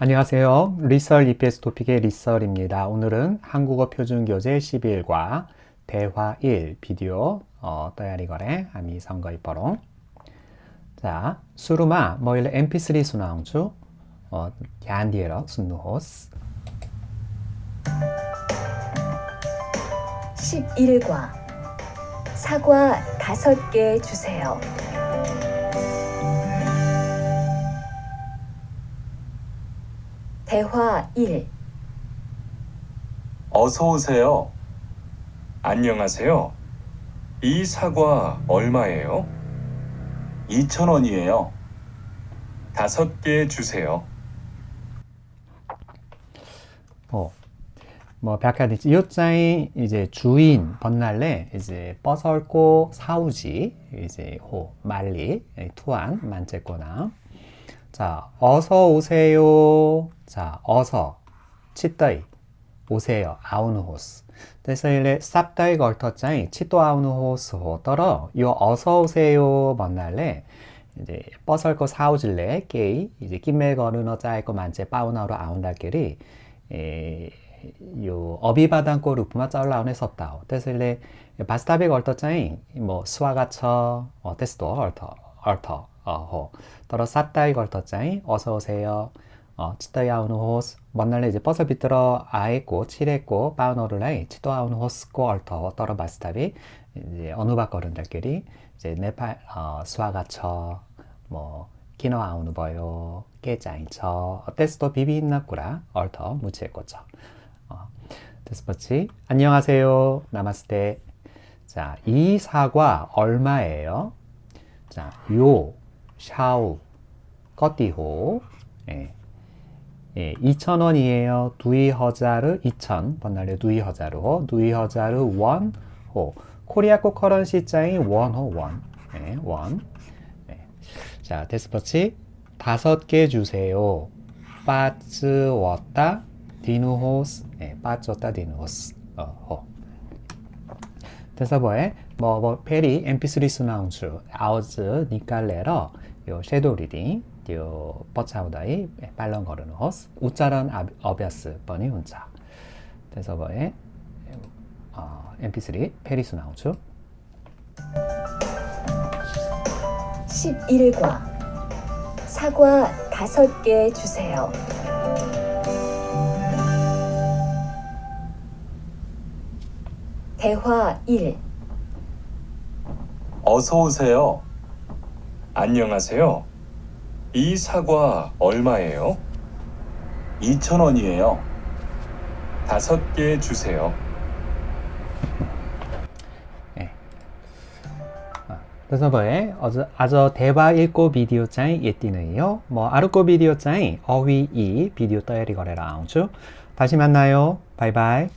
안녕하세요. 리썰 EPS 토픽의 리썰입니다. 오늘은 한국어 표준 교재 11과 대화 1 비디오 어, 떠야리 거래 아미 선거 이뻐롱. 자, 수루마 뭐일 MP3 순항주 어, 얀디에러 순누호스. 11과 사과 5개 주세요. 대화 1 어서 오세요. 안녕하세요. 이 사과 얼마예요? 2,000원이에요. 다섯 개 주세요. 어, 뭐 백화듯이 이웃자인 이제 주인 번날래 이제 뻐설고 사우지 이제 호 말리 투안 만제거나 자 어서 오세요. 자 어서. 치떠이. 오세요. 아우누 호스. 그래서 일레 쌉다이 걸터짜이 치또 아우누 호스 호 떨어 요 어서 오세요 번날래. 이제 뻐설고 사우질래. 게이 이제 김매 거르너 짜이고 만제 빠우나로 아운달끼리 에, 요 어비바단고 루프마 짜올라운에 섭다오. 그래서 일레 바스타비 걸터짜이 뭐 수화가처 어 테스도 얼터 얼터 어호 떨어 쌌다이 걸터짜이 어서 오세요. 어 치떠야우는 호스. 먼날에 이제 버섯 비들어 아이고 칠했고 빠우너를라이 치떠아우는 호스고 얼터. 떨어 바스타비 이제 어느 바거른들끼리 이제 네팔 어 수화가처 뭐 기노아우는 버요. 깨짜인처 테스도 비비인나꾸라. 얼터 무치했고처 어, 데스퍼치. 안녕하세요. 나마스테. 자 이 사과 얼마예요? 자 요 샤우 꺼띠호 예. 예, 2,000원이에요. 두이 허자르 2,000. 번날에 두이 허자르호. 두이 허자르 원호. 코리아코 커런시 짜이 원호 원. 예, 원. 예. 자, 데스퍼치 다섯 개 주세요. 빠츠 왔다 디누호스. 예, 빠츠 왔다 디누호스. 어, 호. 데서버에? 뭐, 뭐, 페리 mp3 수나운주 아우즈 니칼레러 요 섀도우 리딩 요 버차우다이 빨런 거르는 호스 우짜런 어비아스 번이 운자. 데서버에? 어, mp3 페리 수나운주. 11과 사과 5개 주세요. 대화 1 어서 오세요. 안녕하세요. 이 사과 얼마예요? 2,000원이에요. 다섯 개 주세요. 그래서 뭐에 어저 아저 대화 읽고 비디오 짱이 예띠는요 뭐 아르고 비디오 짱이 어휘 이 비디오 떠야리 거래라 아우주 다시 만나요 바이바이